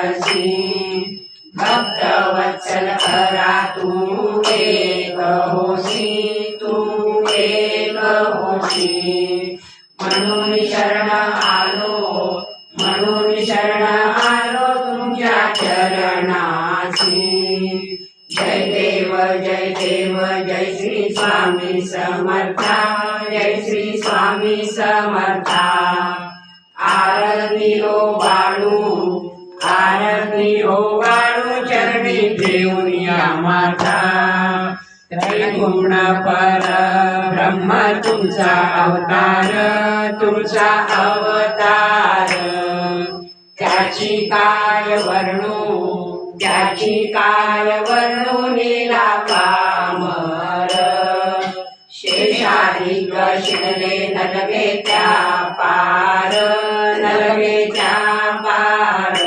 फिरसी भक्त वत्सल करा तू एक होशी तू एक होशी म्हणून शरण आलो म्हणून शरण आलो तुमच्या चरणाशी। जय देव जय देव जय श्री स्वामी समर्था जय श्री स्वामी समर्था पर ब्रह्म तुमचा अवतार तुमचा अवतार. त्याची काय वर्णू त्याची काय वर्णू नीला पामर. शेषाधिक शिणले नलगे त्या पार नलगे त्या पार.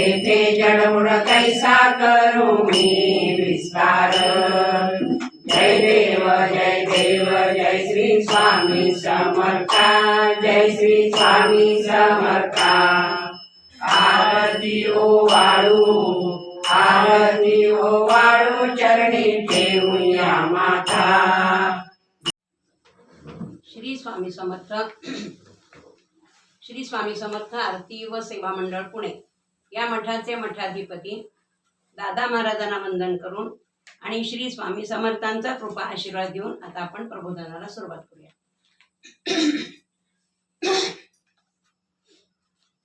तेथे जडमुड कैसा करू मी विस्तार। जय देव जय देव जय श्री स्वामी समर्था जय श्री स्वामी समर्था। आरती ओ वाळू आरती ओ वाळू चरणी ठेवूया माता। श्री स्वामी समर्थ श्री स्वामी समर्थ आरती व सेवा मंडळ पुणे। या मठाचे मठाधिपती दादा महाराजांना वंदन करून आणि श्री स्वामी समर्थांचा कृपा आशीर्वाद देऊन आता आपण प्रबोधनाला सुरुवात करूया.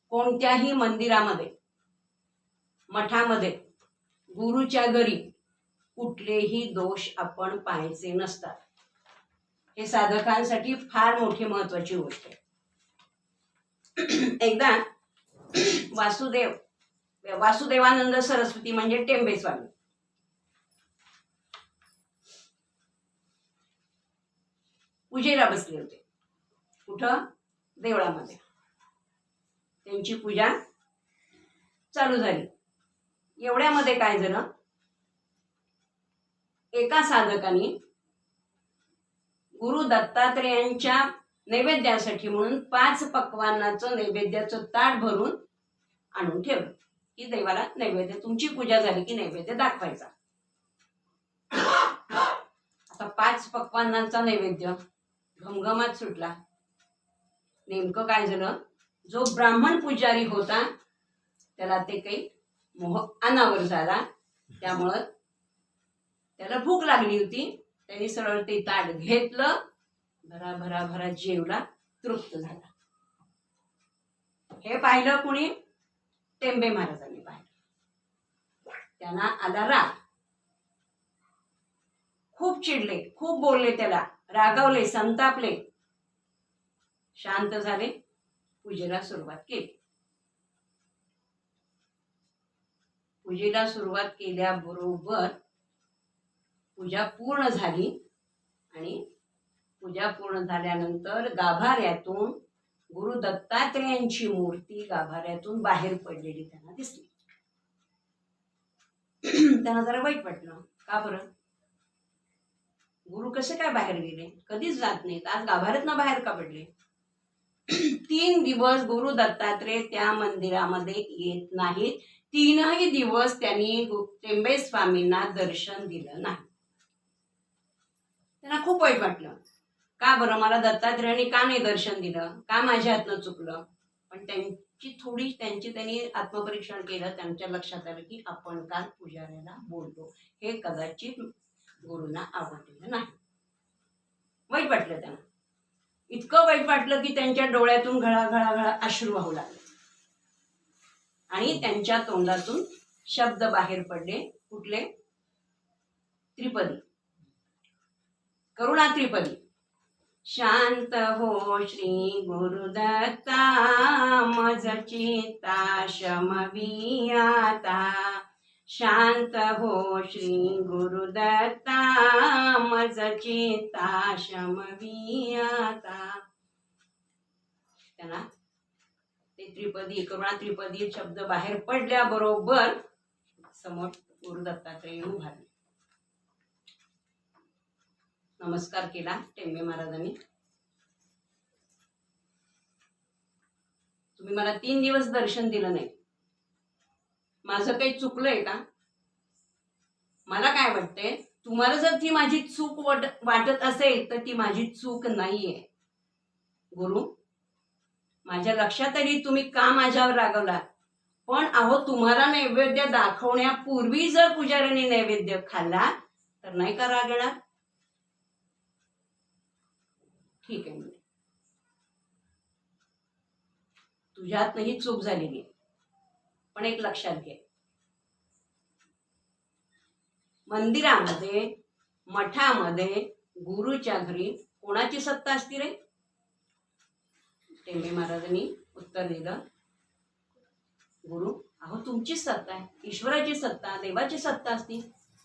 कोणत्याही मंदिरामध्ये मठामध्ये गुरुच्या घरी कुठलेही दोष आपण पाहायचे नसतात. हे साधकांसाठी फार मोठी महत्वाची गोष्ट आहे. एकदा वासुदेव वासुदेवानंद सरस्वती म्हणजे टेंबे स्वामी पूजेला बसले होते. कुठं? देवळामध्ये. त्यांची पूजा चालू झाली. एवढ्यामध्ये काय झालं? एका साधकाने गुरु दत्तात्रेयांच्या नैवेद्यासाठी म्हणून पाच पक्वानाचं नैवेद्याचं ताट भरून आणून ठेवलं. की देवाला नैवेद्य तुमची पूजा झाली की नैवेद्य दाखवायचा. आता पाच पक्वांनाचा नैवेद्य घमघमात सुटला. नेमकं काय झालं? जो ब्राह्मण पुजारी होता त्याला ते काही मोह अनावर झाला. त्यामुळं त्याला भूक लागली होती. त्यांनी सरळ ते ताट घेतलं. भरा भरा भरा जेवला तृप्त झाला. हे पाहिलं कुणी? टेंबे महाराजांनी पाहिलं. त्यांना आला राग. खूप चिडले खूप बोलले त्याला रागावले संतापले. शांत झाले पूजेला सुरुवात केली. पूजेला सुरुवात केल्याबरोबर पूजा पूर्ण झाली आणि पूजा पूर्ण झाल्यानंतर गाभाऱ्यातून गुरु दत्तात्रेयांची मूर्ती गाभाऱ्यातून बाहेर पडलेली त्यांना दिसली. त्यांना जरा वाईट वाटलं. का बरं? गुरु कसे काय बाहेर गेले? कधीच जात नाहीत. आज गाभाऱ्यातनं बाहेर का पडले? तीन दिवस गुरु दत्तात्रेय त्या मंदिरामध्ये येत नाहीत. तीनही दिवस त्यांनी टेंबे स्वामींना दर्शन दिलं नाही. त्यांना खूप वाईट वाटलं. का बरं मला दत्तात्रेयांनी का नाही दर्शन दिलं? का माझ्या हातनं चुकलं? पण त्यांची थोडी त्यांची त्यांनी आत्मपरीक्षण केलं त्यांच्या लक्षात आलं की आपण काल पुजाऱ्याला बोलतो? हे कदाचित गुरुंना आवडलेलं नाही. वाईट वाटलं त्यांना. इतकं वाईट वाटलं की त्यांच्या डोळ्यातून घळा घळा घळा अश्रू वाहू लागले. आणि त्यांच्या तोंडातून शब्द बाहेर पडले. कुठले? त्रिपदी. करुणा त्रिपदी. शांत हो श्री गुरुदत्ता मज चित्ता शमवियाता शांत हो श्री गुरुदत्ता मज चित्ता शमवियाता ते त्रिपदी करुणा त्रिपदी शब्द बाहेर पडल्याबरोबर समोर गुरुदत्ताकडे येऊन उभारले नमस्कार केला टेंबे महाराजांनी. तुम्ही मला तीन दिवस दर्शन दिलं नाही. माझं काही चुकलंय का? मला काय वाटतंय? तुम्हाला जर ती माझी चूक वाटत असेल तर ती माझी चूक नाहीये. गुरु माझ्या लक्षात आली तुम्ही का माझ्यावर रागवला पण अहो तुम्हाला नैवेद्य दाखवण्यापूर्वी जर पुजाऱ्याने नैवेद्य खाल्ला तर नाही का रागणार ठीक आहे म्हणजे तुझ्यात ही चूक झालेली आहे. पण एक लक्षात घे. मंदिरामध्ये मठामध्ये गुरुच्या घरी कोणाची सत्ता असती रे? टेंबे महाराजांनी उत्तर दिलं. गुरु अहो तुमचीच सत्ता आहे. ईश्वराची सत्ता देवाची सत्ता असती.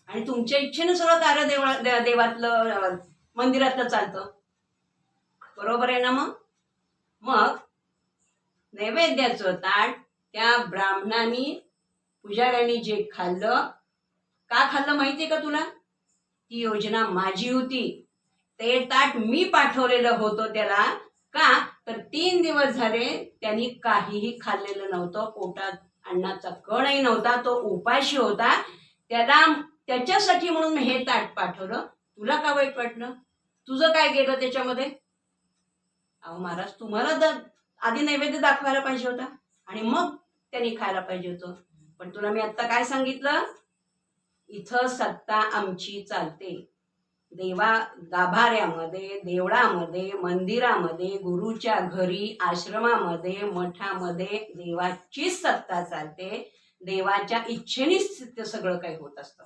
आणि तुमच्या इच्छेने सगळं कार्य देवा देवातलं मंदिरातलं चालतं. बरोबर आहे ना मग? मग नैवेद्याचं ताट त्या ब्राह्मणांनी पुजाऱ्यांनी जे खाल्लं का खाल्लं माहितीये का तुला? ती योजना माझी होती. ते ताट मी पाठवलेलं होतं त्याला. का? तर तीन दिवस झाले त्यांनी काहीही खाल्लेलं नव्हतं. पोटात अन्नाचा कणही नव्हता. तो उपाशी होता. त्याला त्याच्यासाठी म्हणून हे ताट पाठवलं. तुला का वाईट वाटलं? तुझं काय गेलं त्याच्यामध्ये? अहो महाराज तुम्हाला द आधी नैवेद्य दाखवायला पाहिजे होता आणि मग त्यांनी खायला पाहिजे होतं. पण तुला मी आता काय सांगितलं? इथं सत्ता आमची चालते. देवा गाभाऱ्यामध्ये देवळामध्ये मंदिरामध्ये गुरुच्या घरी आश्रमामध्ये मठामध्ये देवाचीच सत्ता चालते. देवाच्या इच्छेनेच ते सगळं काही होत असतं.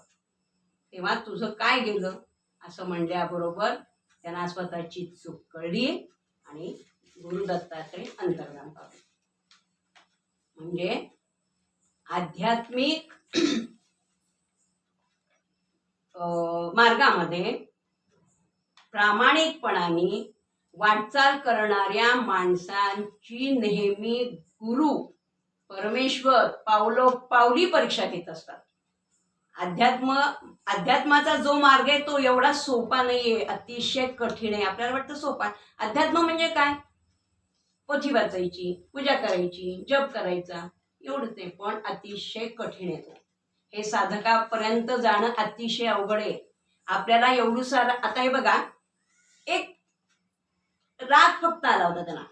तेव्हा तुझं काय गेलं? असं म्हणल्याबरोबर त्यांना स्वतःची चूक कळली आणि गुरुदत्तात्रय अंतर्धान पाहू. म्हणजे आध्यात्मिक अं, मार्गामध्ये प्रामाणिकपणाने वाटचाल करणाऱ्या माणसांची नेहमी गुरु परमेश्वर पावलो पावली परीक्षा घेत असतात. अध्यात्म अध्यात्माचा जो मार्ग आहे तो एवढा सोपा नाहीये अतिशय कठीण आहे. आपल्याला वाटतं सोपा. अध्यात्म म्हणजे काय? पोथी वाचायची पूजा करायची जप करायचा. एवढंच आहे पण अतिशय कठीण आहे तो. हे साधकापर्यंत जाणं अतिशय अवघड आहे. आपल्याला एवढं सारं आता हे बघा. एक राग फक्त आला होता त्यांना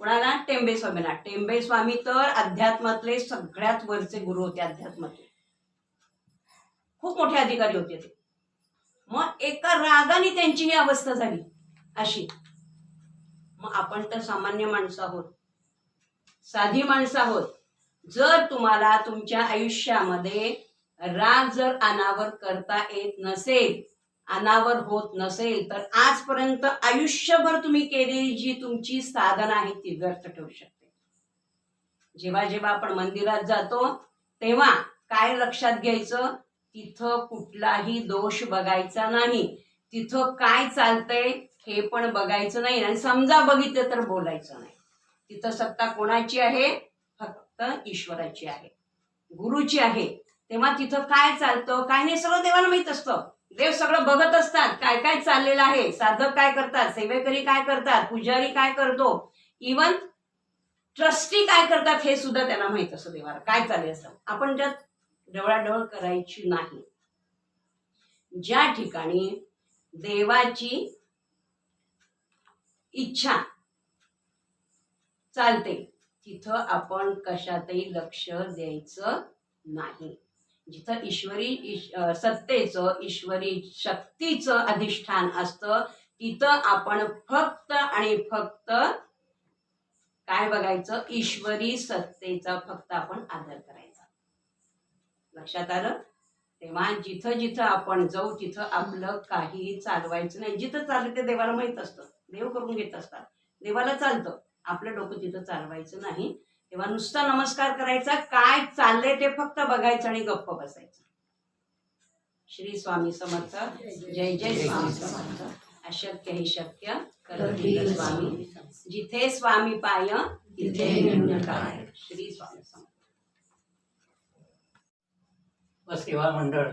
कुणाला? टेंबे स्वामीला टेंबे स्वामी तर अध्यात्मातले सगळ्यात वरचे गुरु होते अध्यात्मातले. खूप मोठे अधिकारी होते ते. मग एका रागाने त्यांची ही अवस्था झाली अशी. मग आपण तर सामान्य माणसं आहोत. साधी माणसं आहोत. जर तुम्हाला तुमच्या आयुष्यामध्ये राग जर अनावर करता येत नसेल अनावर होत नसेल तर आजपर्यंत आयुष्यभर तुम्ही केलेली जी तुमची साधना आहे ती व्यर्थ ठेवू शकते. जेव्हा जेव्हा आपण मंदिरात जातो तेव्हा काय लक्षात घ्यायचं? तिथं कुठलाही दोष बघायचा नाही. तिथं काय चालतंय हे पण बघायचं नाही आणि समजा बघितलं तर बोलायचं नाही. तिथं सत्ता कोणाची आहे? फक्त ईश्वराची आहे. गुरुची आहे. तेव्हा तिथं काय चालतं? काय नाही सगळं देवाला माहीत असतं. देव सगळं बघत असतात. काय काय चाललेलं आहे? साधक काय करतात? सेवेकरी काय करतात? पुजारी काय करतो? इवन ट्रस्टी काय करतात हे सुद्धा त्यांना माहीत असतं देवाला. काय चालेल असं? आपण त्यात डवळाडवळ करायची नाही. ज्या ठिकाणी देवाची इच्छा चालते तिथं आपण कशातही लक्ष द्यायचं नाही. जिथं ईश्वरी इश, सत्तेचं ईश्वरी शक्तीचं अधिष्ठान असतं तिथं आपण फक्त आणि फक्त काय बघायचं? ईश्वरी सत्तेचा फक्त आपण आदर करायचा. लक्षात आलं? तेव्हा जिथं जिथं आपण जाऊ तिथं आपलं काहीही चालवायचं नाही. जिथं चाललं ते देवाला माहीत असतं. देव करून घेत असतात. देवाला चालतं. आपलं डोकं तिथं चालवायचं नाही. तेव्हा नुसता नमस्कार करायचा. काय चाललंय ते फक्त बघायचं आणि गप्प बसायचं. श्री स्वामी समर्थ. जय जय स्वामी समर्थ. अशक्य ही शक्य. करतील स्वामी. जिथे स्वामी पाय तिथे काय श्री स्वामी समर्थ व सेवा मंडळ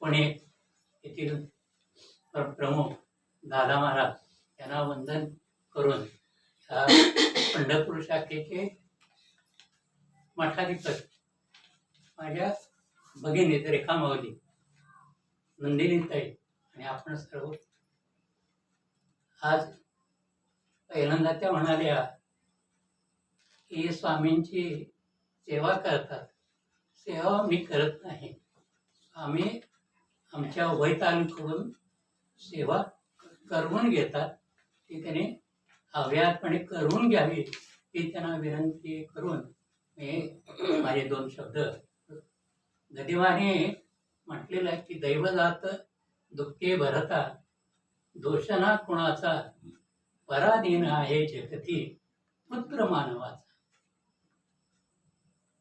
पुणे येथील प्रमुख दादा महाराज यांना वंदन करून ह्या पंढरपूर शाखेचे मठाधिपत माझ्या भगिनीत रेखा मावली नंदिनी आणि आपण सर्व आज पहिल्यांदा त्या म्हणाल्या की स्वामींची सेवा करतात. सेवा मी करत नाही. आम्ही आमच्या वैतांकडून सेवा करवून घेतात. ती त्याने हव्यातपणे करून घ्यावी ही त्यांना विनंती करून मी माझे दोन शब्द गदिवाने म्हटलेलं आहे की दैवजात दुःखे भरता दोषणा कुणाचा पराधीन आहे जगती पुत्र मानवाचा.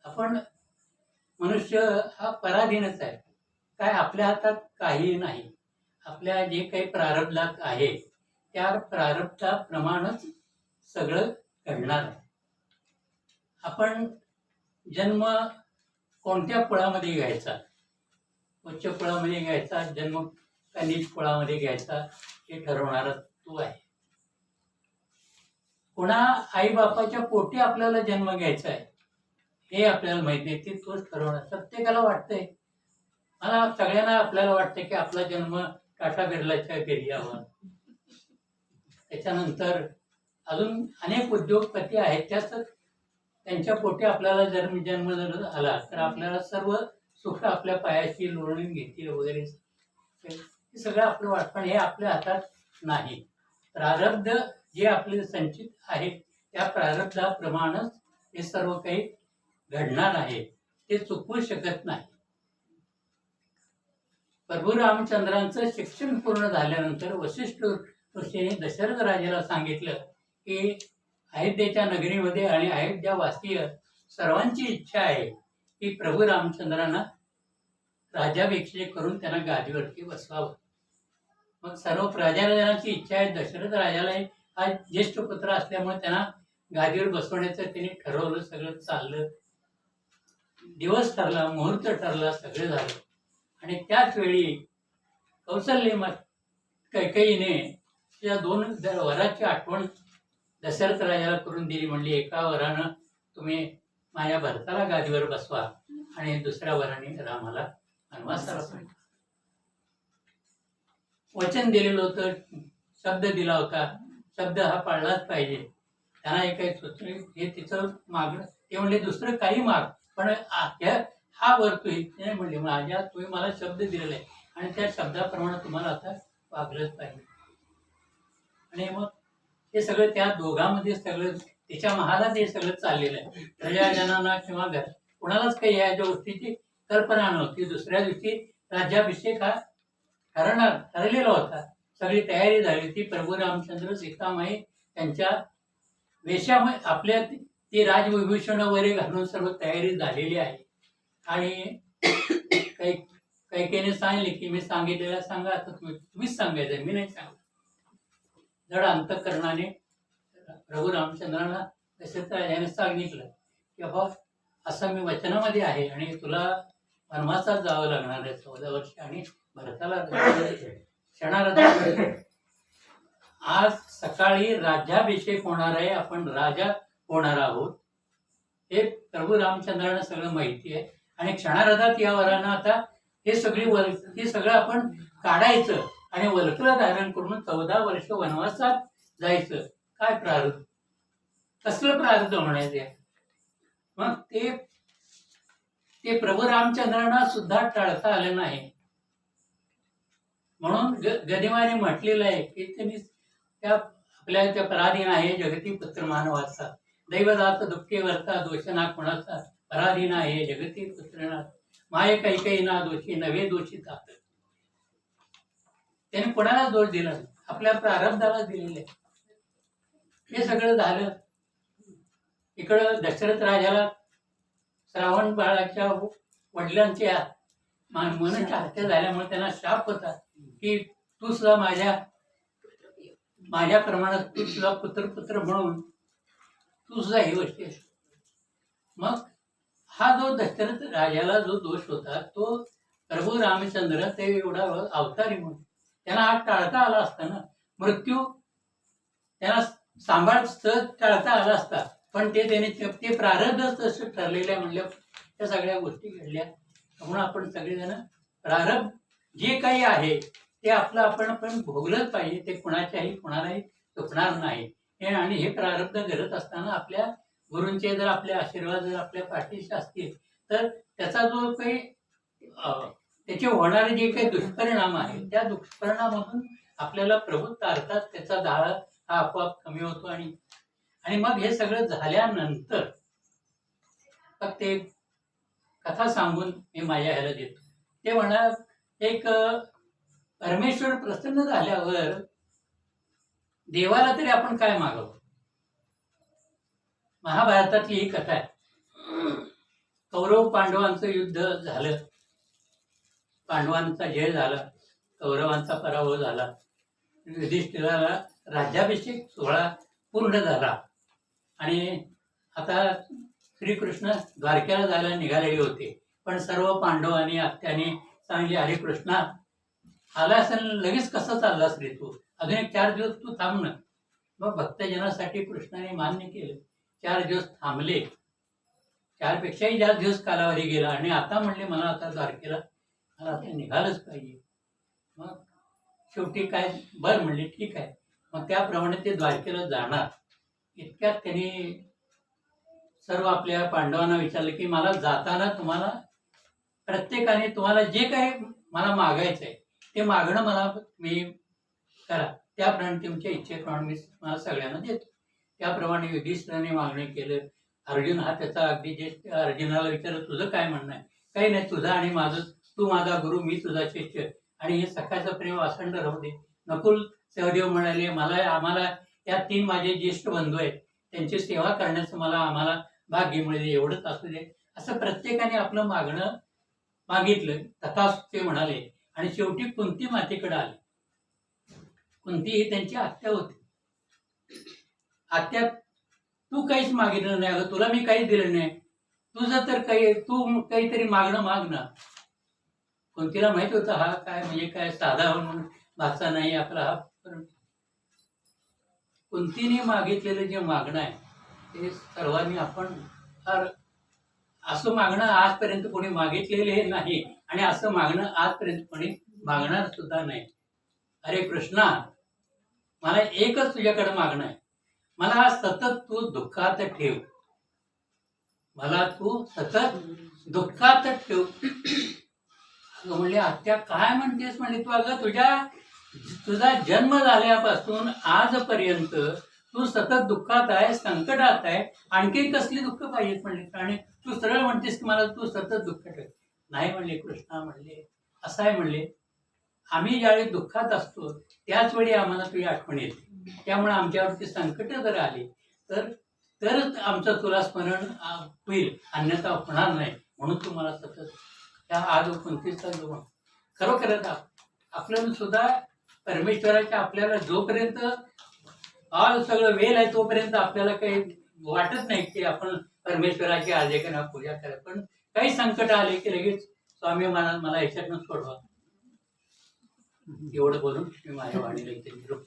आपण मनुष्य हा पराधीनच आहे. काय आपल्या हातात काही नाही. आपल्या जे काही प्रारब्धात आहे त्या प्रारब्धाप्रमाणच सगळं घडणार आहे. आपण जन्म कोणत्या कुळामध्ये घ्यायचा? उच्च कुळामध्ये घ्यायचा जन्म कनिज कुळामध्ये घ्यायचा हे ठरवणारा तू आहे. कोणा आईबापाच्या पोटी आपल्याला जन्म घ्यायचा आहे? हे आपल्याला माहीत नाही ते तोच ठरवणार प्रत्येकाला वाटतंय. मला सगळ्यांना आपल्याला वाटतंय की आपला जन्म टाटा बिर्लाच्या गिर्यावर त्याच्यानंतर अजून अनेक उद्योगपती आहेत त्याच त्यांच्या पोटी आपल्याला जन्म जन्म जर आला तर आपल्याला सर्व सुख आपल्या पायाशी लोळून घेतील वगैरे. हे सगळं आपलं वाटपण पण हे आपल्या हातात नाही. प्रारब्ध जे आपले संचित आहे त्या प्रारब्धाप्रमाणेच हे सर्व काही घडणार आहे ते चुकवू शकत नाही. प्रभू रामचंद्रांचं शिक्षण पूर्ण झाल्यानंतर वशिष्ठ ऋषीने दशरथ राजाला सांगितलं की अयोध्येच्या नगरीमध्ये आणि अयोध्या वासीय सर्वांची इच्छा आहे की प्रभू रामचंद्रांना राजाभिषेक करून त्यांना गादीवरती बसवावं. मग सर्व प्रजाजनांची इच्छा आहे दशरथ राजालाही हा ज्येष्ठ पुत्र असल्यामुळे त्यांना गादीवर बसवण्याचं त्यांनी ठरवलं सगळं चाललं. दिवस ठरला मुहूर्त ठरला सगळं झालं. आणि त्याच वेळी कौशल्य मत कैकेयीने त्या दोन वराची आठवण दशरथ राजाला करून दिली. म्हणली एका वरानं तुम्ही माझ्या भरताला गादीवर बसवा आणि दुसऱ्या वराने रामाला वनवासाला पाठवा. वचन दिलेलं होतं शब्द दिला होता. शब्द हा पाळलाच पाहिजे. त्यांना हे काही सुचले हे तिचं मागणं ते म्हणले दुसरं काही माग पण आख्या हा वर तू नाही म्हणले माझ्या तुम्ही मला शब्द दिलेला आहे आणि त्या शब्दाप्रमाणे तुम्हाला आता वागलंच पाहिजे. आणि मग हे सगळं त्या दोघांमध्ये सगळं तिच्या महालात हे सगळं चाललेलं आहे. प्रजाजनांना किंवा घर कुणालाच काही या गोष्टीची कल्पना नव्हती. दुसऱ्या दिवशी राज्याभिषेक हा ठरणार ठरलेला होता. सगळी तयारी झाली होती. प्रभू रामचंद्र सीतामाई त्यांच्या वेशामुळे आपल्या ती- राजविभूषण वगैरे घालून सर्व तयारी झालेली आहे. आणि काही कैकेने सांगितले की मी सांगितलेलं सांगा आता तुम्ही तुम्हीच सांगायचं मी नाही सांगत. जड अंतकरणाने प्रभू रामचंद्रांना दशरथ राजाने सांगितलं की बाबा असं मी वचनामध्ये आहे आणि तुला वनवासात जावं लागणार आहे चौदा वर्ष आणि भरताला क्षणार आज सकाळी राज्याभिषेक होणार आहे आपण राजा होणार आहोत. हे प्रभू रामचंद्रांना सगळं माहिती आहे. आणि क्षणार्धात या वरांना आता हे सगळी वल हे सगळं आपण काढायचं आणि वल्कलं धारण करून चौदा वर्ष वनवासात जायचं. काय प्रारब्ध? कसलं प्रारब्ध म्हणायचं मग ते ते प्रभू रामचंद्रांना सुद्धा टाळता आलं नाही. म्हणून ग- गदिमाने म्हटलेलं आहे की त्यांनी त्या आपल्या त्या पराधीन आहे जगती पुत्र मानवाचा. दैवदात दुःखे वर्ता दोषना कोणाचा पराधीना हे जगती पुत्रना माय काही ना दोषी नवे दोषी तात त्याने कोणाला दोष दिला आपल्या प्रारब्धाला दिलेले हे सगळं झालं इकडं दशरथ राजाला श्रावण बाळाच्या वडिलांच्या मा- मन हत्या झाल्यामुळे त्यांना शाप होता की तू सुद्धा माझ्या माझ्या प्रमाणात तू सुद्धा पुत्र पुत्र म्हणून तू सुद्धा ही गोष्टी असतो मग हा जो दशरथ राजाला जो दोष होता तो प्रभू रामचंद्र ते एवढा अवतारी म्हणून त्यांना हा टाळता आला असता ना मृत्यू त्यांना सांभाळ सहज टाळता आला असता पण ते त्याने ते प्रारब्धच तसं ठरलेल्या म्हणल्या त्या सगळ्या गोष्टी घडल्या. म्हणून आपण सगळेजण प्रारब्ध जे काही आहे ते आपलं आपण आपण भोगलंच पाहिजे ते कुणाच्याही कुणालाही चुकणार नाही. हे आणि हे प्रारब्ध करत असताना आपल्या गुरूंचे जर आपले आशीर्वाद जर आपल्या पाठीशी असतील तर त्याचा जो काही त्याचे होणारे जे काही दुष्परिणाम आहेत त्या दुष्परिणामातून आपल्याला प्रभुत्व अर्थात त्याचा धाळा हा आपोआप कमी होतो आणि आणि मग हे सगळं झाल्यानंतर मग ते कथा सांगून मी माझ्या ह्याला देतो. ते म्हणा एक परमेश्वर प्रसन्न झाल्यावर देवाला तरी आपण काय मागवतो? महाभारतातली ही कथा आहे. कौरव पांडवांचं युद्ध झालं. पांडवांचा जय झाला. कौरवांचा पराभव झाला. युधिष्ठिराला राज्याभिषेक सोहळा पूर्ण झाला. आणि आता श्रीकृष्ण द्वारकेला जायला निघालेले होते. पण सर्व पांडवांनी आत्याने सांगले हरे कृष्णा आला असेल लगेच कसं चाललास रे तू? अजून एक चार दिवस तू थांब ना. मग भक्तजनासाठी कृष्णाने मान्य केलं. चार दिवस थांबले. चारपेक्षाही जास्त दिवस कालावधी गेला आणि आता म्हणले मला आता द्वारकेला मला आता निघालंच पाहिजे. मग शेवटी काय? बर म्हणले ठीक आहे. मग त्याप्रमाणे ते द्वारकेला जाणार. इतक्यात त्यांनी सर्व आपल्या पांडवांना विचारलं की मला जाताना तुम्हाला प्रत्येकाने तुम्हाला जे काही मला मागायचं आहे ते मागणं मला मी करा त्याप्रमाणे तुमच्या इच्छेप्रमाणे मी तुम्हाला सगळ्यांना देतो. त्याप्रमाणे युधिष्ठराने मागणी केलं. अर्जुन हा त्याचा अगदी ज्येष्ठ अर्जुनाला विचारलं तुझं काय म्हणणं आहे? काही नाही तुझा आणि माझं तू माझा गुरु मी तुझा शिष्य आणि हे सखाचं प्रेम अखंड राहू दे. नकुल सहदेव म्हणाले मला आम्हाला या तीन माझे ज्येष्ठ बंधू आहेत. त्यांची सेवा करण्याचं मला आम्हाला भाग्य मिळेल एवढंच असू दे. असं प्रत्येकाने आपलं मागणं मागितलं. तथाच ते म्हणाले. आणि शेवटी कुंती मातेकडे आले. पण ती त्यांची आत्या होती. आत्या तू काहीच मागितलं नाही अगं तुला मी काहीच दिलं नाही. तुझं तर काही तू काहीतरी मागणं माग ना तिला माहीत होतं हा काय म्हणजे काय साधा म्हणून भाचा नाही आपला हा. कुंतीने मागितलेलं जे मागणं आहे ते सर्वांनी आपण फार असं मागणं आजपर्यंत कोणी मागितलेले नाही. आणि असं मागणं आजपर्यंत कोणी मागणार सुद्धा नाही. अरे कृष्णा. मला एकच तुझ्याकडे मागणं आहे. मला सतत तू दुःखात ठेव. मला तू सतत दुःखात ठेव. अगं म्हणले आत्या काय म्हणतेस म्हणजे तू? अगं तुझ्या तुझा जन्म झाल्यापासून आजपर्यंत तू सतत दुःखात आहे संकटात आहे. आणखी कसली दुःख पाहिजेत म्हणले? आणि तू सरळ म्हणतेस की मला तू सतत दुःख ठेव. नाही म्हणले कृष्णा म्हणले असं आहे म्हणले. आम्ही ज्यावेळी दुःखात असतो त्याच वेळी आम्हाला तुझी आठवण येते. त्यामुळे आमच्यावरती संकट जर आली तर तरच आमचं तुला स्मरण होईल. अन्यथा होणार नाही. म्हणून तुम्हाला सतत त्या आज कोणतीचा जो खरोखरच आपल्याला सुद्धा परमेश्वराच्या आपल्याला जोपर्यंत आज सगळं वेळ आहे तोपर्यंत आपल्याला काही वाटत नाही की आपण परमेश्वराची आजे करा पूजा करा. पण काही संकट आले की लगेच स्वामी मला मला याच्यातनं सोडवा. ഇവിടെ പോലും വിമാനവാണിയിലേക്ക് തിരിഞ്ഞു